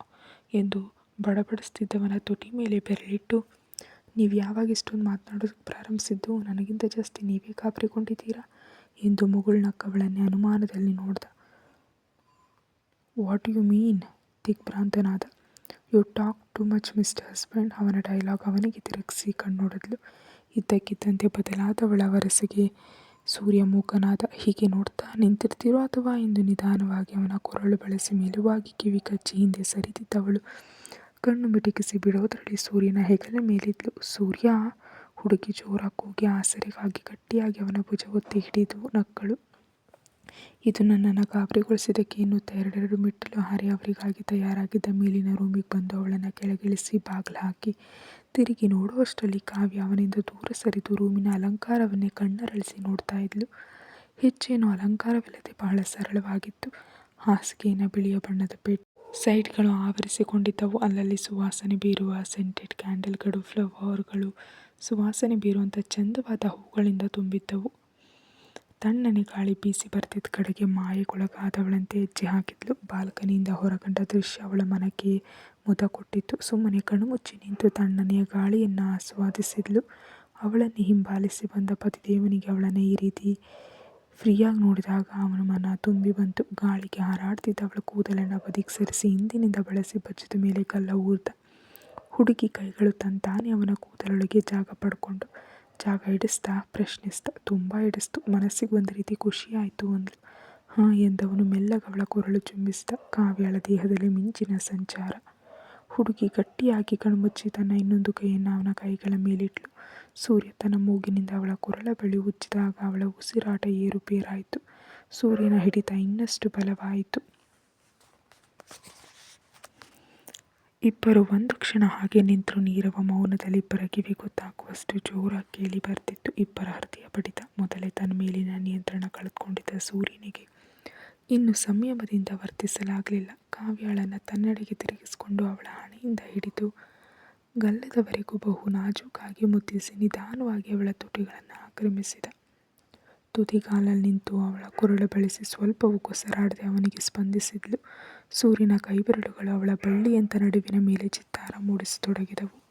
ಎಂದು ಬಡಬಡಿಸ್ತಿದ್ದವನ ತುಟಿ ಮೇಲೆ ಬೆರಳಿಟ್ಟು ನೀವು ಯಾವಾಗ ಇಷ್ಟೊಂದು ಮಾತನಾಡೋದಕ್ಕೆ ಪ್ರಾರಂಭಿಸಿದ್ದು? ನನಗಿಂತ ಜಾಸ್ತಿ ನೀವೇ ಗಾಬರಿಗೊಂಡಿದ್ದೀರಾ ಎಂದು ಮುಗುಳ್ನಕ್ಕವಳನ್ನೇ ಅನುಮಾನದಲ್ಲಿ ನೋಡ್ದ. What you mean ದಿಗ್ಭ್ರಾಂತನಾದ. You talk too much mister husband ಅವನ ಡೈಲಾಗ್ ಅವನಿಗೆ ತಿರುಗಿಸಿ ನೋಡಿದ್ಲು ಇದ್ದಕ್ಕಿದ್ದಂತೆ ಬದಲಾದವಳ ವರಸೆಗೆ ಸೂರ್ಯ ಮೂಕನಾದ ಹೀಗೆ ನೋಡ್ತಾ ನಿಂತಿರ್ತೀರೋ ಅಥವಾ ಎಂದು ನಿಧಾನವಾಗಿ ಅವನ ಕೊರಳು ಬಳಸಿ ಮೆಲುವಾಗಿ ಕಿವಿ ಕಚ್ಚಿ ಹಿಂದೆ ಸರಿದಿದ್ದವಳು. ಕಣ್ಣು ಮಿಟುಕಿಸಿ ಬಿಡೋದರಲ್ಲಿ ಸೂರ್ಯನ ಹೆಗಲ ಮೇಲಿದ್ಲು. ಸೂರ್ಯ ಹುಡುಗಿ ಜೋರಾಗಿ ಕೂಗಿ ಆಸರೆಗಾಗಿ ಗಟ್ಟಿಯಾಗಿ ಅವನ ಭುಜ ಒತ್ತಿ ಹಿಡಿದು ನಕ್ಕಳು. ಇದು ನನ್ನನ್ನು ಗಾಬರಿಗೊಳಿಸಿದ್ದಕ್ಕೆ ಎನ್ನುತ್ತಾ ಎರಡೆರಡು ಮೆಟ್ಟಿಲು ಹಾರಿ ಅವರಿಗಾಗಿ ತಯಾರಾಗಿದ್ದ ಮೇಲಿನ ರೂಮಿಗೆ ಬಂದು ಅವಳನ್ನು ಕೆಳಗಿಳಿಸಿ ಬಾಗಿಲು ಹಾಕಿ, ತಿರುಗಿ ನೋಡುವಷ್ಟರಲ್ಲಿ ಕಾವ್ಯ ಅವನಿಂದ ದೂರ ಸರಿದು ರೂಮಿನ ಅಲಂಕಾರವನ್ನೇ ಕಣ್ಣರಳಿಸಿ ನೋಡ್ತಾ ಇದ್ಲು. ಹೆಚ್ಚೇನು ಅಲಂಕಾರವಿಲ್ಲದೆ ಬಹಳ ಸರಳವಾಗಿತ್ತು. ಹಾಸಿಗೆಯನ್ನು ಬಿಳಿಯ ಬಣ್ಣದ ಬೆಡ್ ಸೈಡ್ಗಳು ಆವರಿಸಿಕೊಂಡಿದ್ದವು. ಅಲ್ಲಲ್ಲಿ ಸುವಾಸನೆ ಬೀರುವ ಸೆಂಟೆಡ್ ಕ್ಯಾಂಡಲ್ಗಳು, ಫ್ಲವರ್ಗಳು, ಸುವಾಸನೆ ಬೀರುವಂಥ ಚಂದವಾದ ಹೂಗಳಿಂದ ತುಂಬಿದ್ದವು. ತಣ್ಣನೆ ಗಾಳಿ ಬೀಸಿ ಬರ್ತಿದ್ದ ಕಡೆಗೆ ಮಾಯೆಗೊಳಗಾದವಳಂತೆ ಹೆಜ್ಜೆ ಹಾಕಿದ್ಲು. ಬಾಲ್ಕನಿಯಿಂದ ಹೊರಗಂಡ ದೃಶ್ಯ ಅವಳ ಮನಕ್ಕೆ ಮುದ ಕೊಟ್ಟಿತ್ತು. ಸುಮ್ಮನೆ ಕಣ್ಣುಮುಚ್ಚಿ ನಿಂತು ತಣ್ಣನೆಯ ಗಾಳಿಯನ್ನು ಆಸ್ವಾದಿಸಿದ್ಲು. ಅವಳನ್ನು ಹಿಂಬಾಲಿಸಿ ಬಂದ ಪತಿದೇವನಿಗೆ ಅವಳನ್ನು ಈ ರೀತಿ ಫ್ರೀಯಾಗಿ ನೋಡಿದಾಗ ಅವನ ಮನ ತುಂಬಿ ಬಂತು. ಗಾಳಿಗೆ ಹಾರಾಡ್ತಿದ್ದ ಅವಳ ಕೂದಲನ್ನು ಬದಿಗೆ ಸರಿಸಿ ಹಿಂದಿನಿಂದ ಬಳಸಿ ಬಜ್ಜದ ಮೇಲೆ ಕಲ್ಲ ಊರ್ದ. ಹುಡುಗಿ ಕೈಗಳು ತಂತಾನೆ ಅವನ ಕೂದಲೊಳಗೆ ಜಾಗ ಪಡ್ಕೊಂಡು. ಜಾಗ ಹಿಡಿಸ್ತಾ ಪ್ರಶ್ನಿಸ್ತಾ ತುಂಬ ಹಿಡಿಸ್ತು. ಮನಸ್ಸಿಗೆ ಒಂದು ರೀತಿ ಖುಷಿ ಆಯಿತು ಅಂದ್ಲು. ಹಾಂ ಎಂದವನು ಮೆಲ್ಲಗೆ ಅವಳ ಕೊರಳು ಚುಂಬಿಸಿದ. ಕಾವ್ಯಾಳ ದೇಹದಲ್ಲಿ ಮಿಂಚಿನ ಸಂಚಾರ. ಹುಡುಗಿ ಗಟ್ಟಿಯಾಗಿ ಕಣ್ಮುಚ್ಚಿ ತನ್ನ ಇನ್ನೊಂದು ಕೈಯನ್ನು ಅವನ ಕೈಗಳ ಮೇಲಿಟ್ಲು. ಸೂರ್ಯ ತನ್ನ ಮೂಗಿನಿಂದ ಅವಳ ಕೊರಳ ಬಳಿ ಉಜ್ಜಿದಾಗ ಅವಳ ಉಸಿರಾಟ ಏರುಪೇರಾಯಿತು. ಸೂರ್ಯನ ಹಿಡಿತ ಇನ್ನಷ್ಟು ಬಲವಾಯಿತು. ಇಬ್ಬರು ಒಂದು ಕ್ಷಣ ಹಾಗೆ ನಿಂತರು. ನೀರವ ಮೌನದಲ್ಲಿ ಇಬ್ಬರ ಕಿವಿ ಗೊತ್ತಾಗುವಷ್ಟು ಜೋರಾಗಿ ಕೇಳಿ ಬರ್ತಿತ್ತು ಇಬ್ಬರ ಹೃದಯ ಬಡಿತ. ಮೊದಲೇ ತನ್ನ ಮೇಲಿನ ನಿಯಂತ್ರಣ ಕಳೆದುಕೊಂಡಿದ್ದ ಸೂರ್ಯನಿಗೆ ಇನ್ನು ಸಂಯಮದಿಂದ ವರ್ತಿಸಲಾಗಲಿಲ್ಲ. ಕಾವ್ಯಾಳನ್ನು ತನ್ನಡೆಗೆ ತಿರುಗಿಸಿಕೊಂಡು ಅವಳ ಹಣೆಯಿಂದ ಹಿಡಿದು ಗಲ್ಲದವರೆಗೂ ಬಹು ನಾಜೂಕಾಗಿ ಮುದ್ದಿಸಿ ನಿಧಾನವಾಗಿ ಅವಳ ತುಟಿಗಳನ್ನು ಆಕ್ರಮಿಸಿದ. ತುದಿಗಾಲಲ್ಲಿ ನಿಂತು ಅವಳ ಕೊರಳು ಬಳಸಿ ಸ್ವಲ್ಪವೂ ಕೊಸರಾಡದೆ ಅವನಿಗೆ ಸ್ಪಂದಿಸಿದ್ಲು. ಸೂರ್ಯನ ಕೈಬೆರಳುಗಳು ಅವಳ ಬಳ್ಳಿಯಂತ ನಡುವಿನ ಮೇಲೆ ಚಿತ್ತಾರ ಮೂಡಿಸತೊಡಗಿದವು.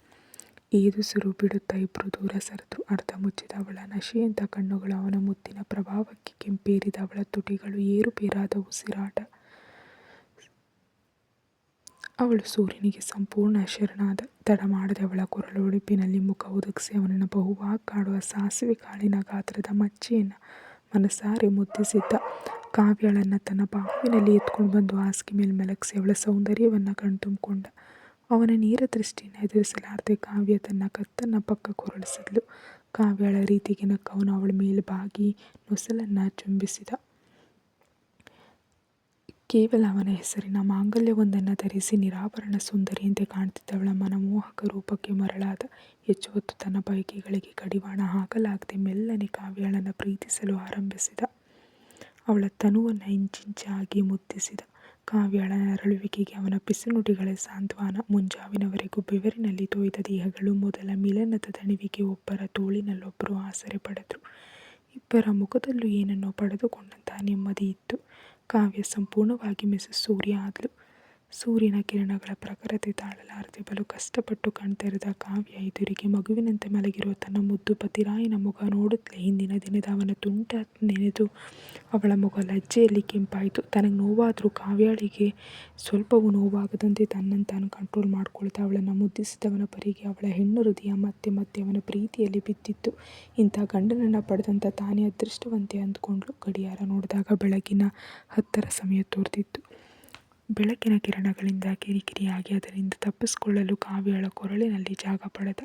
ಏದುಸಿರು ಬಿಡುತ್ತಾ ಇಬ್ಬರು ದೂರ ಸರಿದ್ರು ಅರ್ಧ ಮುಚ್ಚಿದ ಅವಳ ನಶೆಯಂಥ ಕಣ್ಣುಗಳು ಅವನ ಮುತ್ತಿನ ಪ್ರಭಾವಕ್ಕೆ ಕೆಂಪೇರಿದ ಅವಳ ತುಟಿಗಳು ಏರುಪೇರಾದ ಉಸಿರಾಟ ಅವಳು ಸೂರ್ಯನಿಗೆ ಸಂಪೂರ್ಣ ಶರಣಾದ. ತಡ ಮಾಡದೆ ಅವಳ ಕೊರಳೊಳಿಪಿನಲ್ಲಿ ಮುಖ ಒದಗಿಸಿ ಅವನನ್ನು ಬಹುವಾಗಿ ಕಾಡುವ ಸಾಸಿವೆ ಕಾಳಿನ ಗಾತ್ರದ ಮಚ್ಚೆಯನ್ನು ಮನಸಾರಿ ಮುದ್ದಿಸಿದ್ದ. ಕಾವ್ಯಳನ್ನು ತನ್ನ ಬಾವಿನಲ್ಲಿ ಎತ್ಕೊಂಡು ಬಂದು ಹಾಸಿಗೆ ಮೇಲೆ ಮಲಗಿಸಿ ಅವಳ ಸೌಂದರ್ಯವನ್ನು ಕಣ್ತುಂಬಿಕೊಂಡ. ಅವನ ನೇರ ದೃಷ್ಟಿಯನ್ನು ಎದುರಿಸಲಾರದೆ ಕಾವ್ಯ ತನ್ನ ಕತ್ತನ್ನು ಪಕ್ಕ ಕೊರಳಿಸಿದ್ಲು ಕಾವ್ಯಳ ರೀತಿಗೆ ನಕ್ಕವನು ಅವಳ ಮೇಲೆ ಬಾಗಿ ನುಸಲನ್ನು ಚುಂಬಿಸಿದ ಕೇವಲ ಅವನ ಹೆಸರಿನ ಮಾಂಗಲ್ಯವೊಂದನ್ನು ಧರಿಸಿ ನಿರಾಭರಣ ಸುಂದರಿಯಂತೆ ಕಾಣ್ತಿದ್ದವಳ ಮನಮೋಹಕ ರೂಪಕ್ಕೆ ಮರಳಾದ. ಹೆಚ್ಚು ಹೊತ್ತು ತನ್ನ ಬಯಕೆಗಳಿಗೆ ಕಡಿವಾಣ ಹಾಕಲಾಗದೆ ಮೆಲ್ಲನೆ ಕಾವ್ಯಳನ್ನು ಪ್ರೀತಿಸಲು ಆರಂಭಿಸಿದ. ಅವಳ ತನುವನ್ನು ಇಂಚಿಂಚಾಗಿ ಮುದ್ದಿಸಿದ. ಕಾವ್ಯಳ ಅರಳುವಿಕೆಗೆ ಅವನ ಪಿಸುನುಡಿಗಳೇ ಸಾಂತ್ವನ. ಮುಂಜಾವಿನವರೆಗೂ ಬೆವರಿನಲ್ಲಿ ತೋಯ್ದ ದೇಹಗಳು ಮೊದಲ ಮಿಲನದ ದಣಿವಿಗೆ ಒಬ್ಬರ ತೋಳಿನಲ್ಲೊಬ್ಬರು ಆಸರೆ ಪಡೆದ್ರು. ಇಬ್ಬರ ಮುಖದಲ್ಲೂ ಏನನ್ನೋ ಪಡೆದುಕೊಂಡಂತಹ ನೆಮ್ಮದಿಯಿತ್ತು. ಕಾವ್ಯ ಸಂಪೂರ್ಣವಾಗಿ ಮಿಸಸ್ ಸೂರ್ಯ ಆದ್ಲು. ಸೂರ್ಯನ ಕಿರಣಗಳ ಪ್ರಖರತೆ ತಾಳಲಾರದೆ ಬಲು ಕಷ್ಟಪಟ್ಟು ಕಣ್ತೆರೆದ ಕಾವ್ಯ ಎದುರಿಗೆ ಮಗುವಿನಂತೆ ಮಲಗಿರುವ ತನ್ನ ಮುದ್ದು ಪತಿರಾಯನ ಮುಖ ನೋಡುತ್ತಲೇ ಹಿಂದಿನ ದಿನದ ಅವನ ತುಂಟ ನೆನೆದು ಅವಳ ಮುಖ ಲಜ್ಜೆಯಲ್ಲಿ ಕೆಂಪಾಯಿತು. ತನಗೆ ನೋವಾದರೂ ಕಾವ್ಯಳಿಗೆ ಸ್ವಲ್ಪವೂ ನೋವಾಗದಂತೆ ತನ್ನನ್ನು ತಾನು ಕಂಟ್ರೋಲ್ ಮಾಡಿಕೊಳ್ತಾ ಅವಳನ್ನು ಮುದ್ದಿಸಿದವನ ಪರಿಗೆ ಅವಳ ಹೆಣ್ಣು ಹೃದಯ ಮತ್ತೆ ಮತ್ತೆ ಅವನ ಪ್ರೀತಿಯಲ್ಲಿ ಬಿದ್ದಿತ್ತು. ಇಂಥ ಗಂಡನನ್ನು ಪಡೆದಂಥ ತಾನೇ ಅದೃಷ್ಟವಂತೆ ಅಂದುಕೊಂಡ್ಳು. ಗಡಿಯಾರ ನೋಡಿದಾಗ ಬೆಳಗಿನ ಹತ್ತರ ಸಮಯ ತೋರ್ತಿತ್ತು. ಬೆಳಕಿನ ಕಿರಣಗಳಿಂದ ಕಿರಿಕಿರಿಯಾಗಿ ಅದರಿಂದ ತಪ್ಪಿಸಿಕೊಳ್ಳಲು ಕಾವ್ಯಳ ಕೊರಳಿನಲ್ಲಿ ಜಾಗ ಪಡೆದ.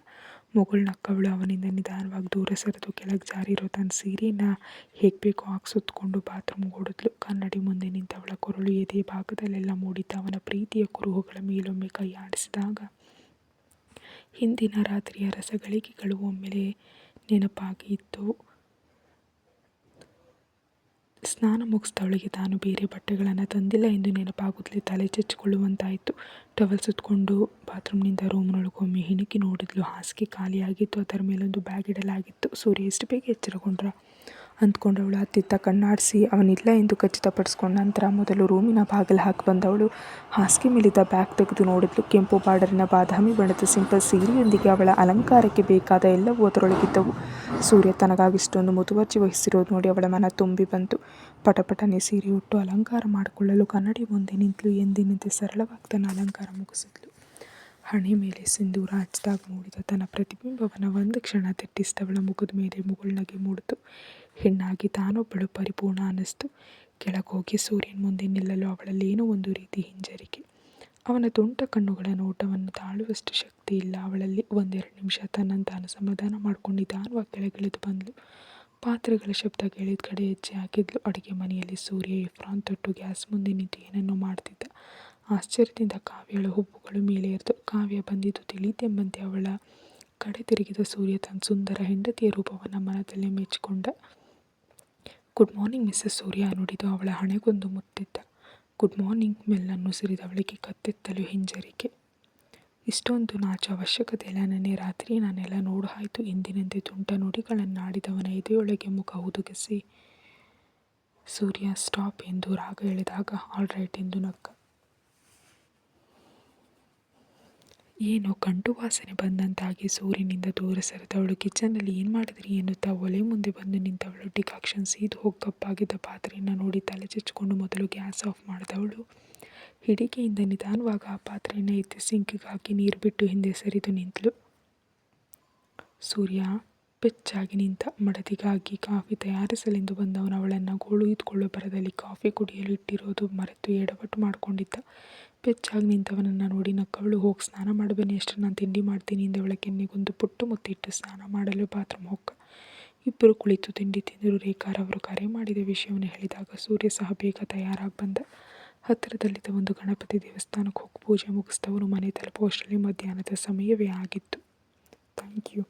ಮುಗುಳ್ನಕ್ಕವಳು ಅವನಿಂದ ನಿಧಾನವಾಗಿ ದೂರ ಸರಿದು ಕೆಳಗೆ ಜಾರಿರೋ ತನ್ನ ಸೀರೆಯನ್ನು ಹೇಗೆ ಬೇಕೋ ಸುತ್ತಿಕೊಂಡು ಬಾತ್ರೂಮ್ಗೆ ಓಡಿದ್ಲು. ಕನ್ನಡಿ ಮುಂದೆ ನಿಂತವಳ ಕೊರಳು ಎದೆ ಭಾಗದಲ್ಲೆಲ್ಲ ಮೂಡಿದ್ದ ಅವನ ಪ್ರೀತಿಯ ಕುರುಹುಗಳ ಮೇಲೊಮ್ಮೆ ಕೈ ಆಡಿಸಿದಾಗ, ಹಿಂದಿನ ರಾತ್ರಿಯ ರಸಗಳಿಗೆಗಳು ಒಮ್ಮೆಲೆ ನೆನಪಾಗಿ ಇದ್ದವು. ಸ್ನಾನ ಮುಗಿಸಿದವಳಿಗೆ ತಾನು ಬೇರೆ ಬಟ್ಟೆಗಳನ್ನು ತಂದಿಲ್ಲ ಎಂದು ನೆನಪಾಗುತ್ತಲೇ ತಲೆ ಚಚ್ಚಿಕೊಳ್ಳುವಂತಾಯಿತು. ಟವಲ್ ಸುತ್ತಕೊಂಡು ಬಾತ್ರೂಮ್ನಿಂದ ರೂಮ್ನೊಳಗೆ ಒಮ್ಮೆ ಹಿಣುಕಿ ನೋಡಿದ್ಲು. ಹಾಸಿಗೆ ಖಾಲಿಯಾಗಿತ್ತು. ಅದರ ಮೇಲೊಂದು ಬ್ಯಾಗ್ ಇಡಲಾಗಿತ್ತು. ಸೂರ್ಯ, ಎಷ್ಟು ಬೇಗ ಎಚ್ಚರಗೊಂಡ್ರಾ ಅಂದ್ಕೊಂಡವಳು ಅತ್ತಿತ್ತ ಕಣ್ಣಾಡಿಸಿ, ಅವನಿಲ್ಲ ಎಂದು ಖಚಿತಪಡಿಸಿಕೊಂಡ ನಂತರ ಮೊದಲು ರೂಮಿನ ಬಾಗಿಲು ಹಾಕಿ ಬಂದವಳು ಹಾಸಿಗೆ ಮೇಲಿದ್ದ ಬ್ಯಾಗ್ ತೆಗೆದು ನೋಡಿದ್ಲು. ಕೆಂಪು ಬಾರ್ಡರಿನ ಬಾದಾಮಿ ಬಣ್ಣದ ಸಿಂಪಲ್ ಸೀರೆಯೊಂದಿಗೆ ಅವಳ ಅಲಂಕಾರಕ್ಕೆ ಬೇಕಾದ ಎಲ್ಲವೂ ಅದರೊಳಗಿದ್ದವು. ಸೂರ್ಯ ತನಗಾಗಿಷ್ಟೊಂದು ಮುತುವರ್ಜಿ ವಹಿಸಿರೋದು ನೋಡಿ ಅವಳ ಮನ ತುಂಬಿ ಬಂತು. ಪಟಪಟನೆ ಸೀರೆ ಉಟ್ಟು ಅಲಂಕಾರ ಮಾಡಿಕೊಳ್ಳಲು ಕನ್ನಡಿ ಮುಂದೆ ನಿಂತಳು. ಎಂದಿನಂತೆ ಸರಳವಾಗಿ ತನ್ನ ಅಲಂಕಾರ ಮುಗಿಸಿದ್ಲು. ಹಣೆ ಮೇಲೆ ಸಿಂಧೂರ ಹಚ್ಚಿದಾಗ ಮೂಡಿದ ತನ್ನ ಪ್ರತಿಬಿಂಬವನ್ನು ಒಂದು ಕ್ಷಣ ತಿಟ್ಟಿಸಿದವಳ ಮುಖದ ಮೇಲೆ ಮುಗುಳ್ನಗೆ ಮೂಡಿತು. ಹೆಣ್ಣಾಗಿ ತಾನೊಬ್ಬಳು ಪರಿಪೂರ್ಣ ಅನ್ನಿಸ್ತು. ಕೆಳಗೋಗಿ ಸೂರ್ಯನ ಮುಂದೆ ನಿಲ್ಲಲು ಅವಳಲ್ಲೇನೋ ಒಂದು ರೀತಿ ಹಿಂಜರಿಕೆ. ಅವನ ತುಂಟ ಕಣ್ಣುಗಳ ನೋಟವನ್ನು ತಾಳುವಷ್ಟು ಶಕ್ತಿ ಇಲ್ಲ ಅವಳಲ್ಲಿ. ಒಂದೆರಡು ನಿಮಿಷ ತನ್ನನ್ನು ತಾನು ಸಮಾಧಾನ ಮಾಡಿಕೊಂಡು ನಿಧಾನವಾಗಿ ಕೆಳಗಿಳಿದು ಬಂದಳು ಪಾತ್ರೆಗಳ ಶಬ್ದ ಕೇಳಿದ ಕಡೆ ಹೆಜ್ಜೆ ಹಾಕಿದ್ಲು. ಅಡುಗೆ ಮನೆಯಲ್ಲಿ ಸೂರ್ಯ ಎಫ್ರಾನ್ ತೊಟ್ಟು ಗ್ಯಾಸ್ ಮುಂದೆ ನಿಂತು ಏನನ್ನೋ ಮಾಡ್ತಿದ್ದ. ಆಶ್ಚರ್ಯದಿಂದ ಕಾವ್ಯಳ ಹುಬ್ಬುಗಳು ಮೇಲೆ ಎರೆದು ಕಾವ್ಯ ಬಂದಿದ್ದು ತಿಳಿತೆಂಬಂತೆ ಅವಳ ಕಡೆ ತಿರುಗಿದ ಸೂರ್ಯ ತನ್ನ ಸುಂದರ ಹೆಂಡತಿಯ ರೂಪವನ್ನು ಮನದಲ್ಲೇ ಮೆಚ್ಚಿಕೊಂಡ. ಗುಡ್ ಮಾರ್ನಿಂಗ್ ಮಿಸ್ಸಸ್ ಸೂರ್ಯ, ನುಡಿದು ಅವಳ ಹಣೆಗೊಂದು ಮುತ್ತಿಟ್ಟ. ಗುಡ್ ಮಾರ್ನಿಂಗ್ ಮೆಲ್ಲನೆ ಉಸಿರಿದವಳಿಗೆ ಕತ್ತೆತ್ತಲು ಹಿಂಜರಿಕೆ. ಇಷ್ಟೊಂದು ನಾಚೋ ಅವಶ್ಯಕತೆಯಿಲ್ಲ. ನೆನ್ನೆ, ರಾತ್ರಿ ನಾನೆಲ್ಲ ನೋಡು ಆಯ್ತು. ಎಂದಿನಂತೆ ತುಂಟ ನುಡಿಗಳನ್ನಾಡಿದವನ ಎದೆಯೊಳಗೆ ಮುಖ ಹುದುಗಿಸಿ, ಸೂರ್ಯ, ಸ್ಟಾಪ್, ಎಂದು ರಾಗ ಎಳೆದಾಗ ಆಲ್ ರೈಟ್ ಎಂದು ನಕ್ಕ. ಏನೋ ಕಂಟು ವಾಸನೆ ಬಂದಂತಾಗಿ ಸೂರ್ಯನಿಂದ ದೂರ ಸರಿದವಳು ಕಿಚನ್ನಲ್ಲಿ ಏನು ಮಾಡಿದ್ರಿ ಎನ್ನುತ್ತಾ ಒಲೆ ಮುಂದೆ ಬಂದು ನಿಂತವಳು. ಡಿಕಾಕ್ಷನ್ ಸೀದು ಹೋಗಿ ಕಪ್ಪಾಗಿದ್ದ ಪಾತ್ರೆಯನ್ನು ನೋಡಿ ತಲೆ ಚಿಚ್ಚಿಕೊಂಡು ಮೊದಲು ಗ್ಯಾಸ್ ಆಫ್ ಮಾಡಿದವಳು ಹಿಡಿಕೆಯಿಂದ ನಿಧಾನವಾಗಿ ಆ ಪಾತ್ರೆಯನ್ನು ಎತ್ತಿ ಸಿಂಕಿಗೆ ಹಾಕಿ ನೀರು ಬಿಟ್ಟು ಹಿಂದೆ ಸರಿದು ನಿಂತಳು. ಸೂರ್ಯ ಬೆಚ್ಚಾಗಿ ನಿಂತ. ಮಡದಿಗಾಗಿ ಕಾಫಿ ತಯಾರಿಸಲೆಂದು ಬಂದವನು ಅವಳನ್ನು ಗೋಳು ಇದ್ಕೊಳ್ಳೋ ಬರದಲ್ಲಿ ಕಾಫಿ ಕುಡಿಯಲು ಇಟ್ಟಿರೋದು ಮರೆತು ಎಡವಟ್ಟು ಮಾಡಿಕೊಂಡಿದ್ದ. ಬೆಚ್ಚಾಗಿ ನಿಂತವನನ್ನು ನೋಡಿ ನಕ್ಕವಳು. ಹೋಗಿ ಸ್ನಾನ ಮಾಡಬೇನೆ ಎಷ್ಟು ನಾನು ತಿಂಡಿ ಮಾಡ್ತೀನಿ ಎಂದವಳ ಕೆನ್ನೆಗೊಂದು ಪುಟ್ಟು ಮುತ್ತಿಟ್ಟು ಸ್ನಾನ ಮಾಡಲು ಬಾತ್ರೂಮ್ ಹೊಕ್ಕ. ಇಬ್ಬರು ಕುಳಿತು ತಿಂಡಿ ತಿಂದರು. ರೇಖಾರವರು ಕರೆ ಮಾಡಿದ ವಿಷಯವನ್ನು ಹೇಳಿದಾಗ ಸೂರ್ಯ ಸಹ ಬೇಗ ತಯಾರಾಗಿ ಬಂದ. ಹತ್ತಿರದಲ್ಲಿದ್ದ ಒಂದು ಗಣಪತಿ ದೇವಸ್ಥಾನಕ್ಕೆ ಹೋಗಿ ಪೂಜೆ ಮುಗಿಸಿದವರು ಮನೆ ತಲುಪುವಷ್ಟರಲ್ಲಿ ಮಧ್ಯಾಹ್ನದ ಸಮಯವೇ ಆಗಿತ್ತು. Thank you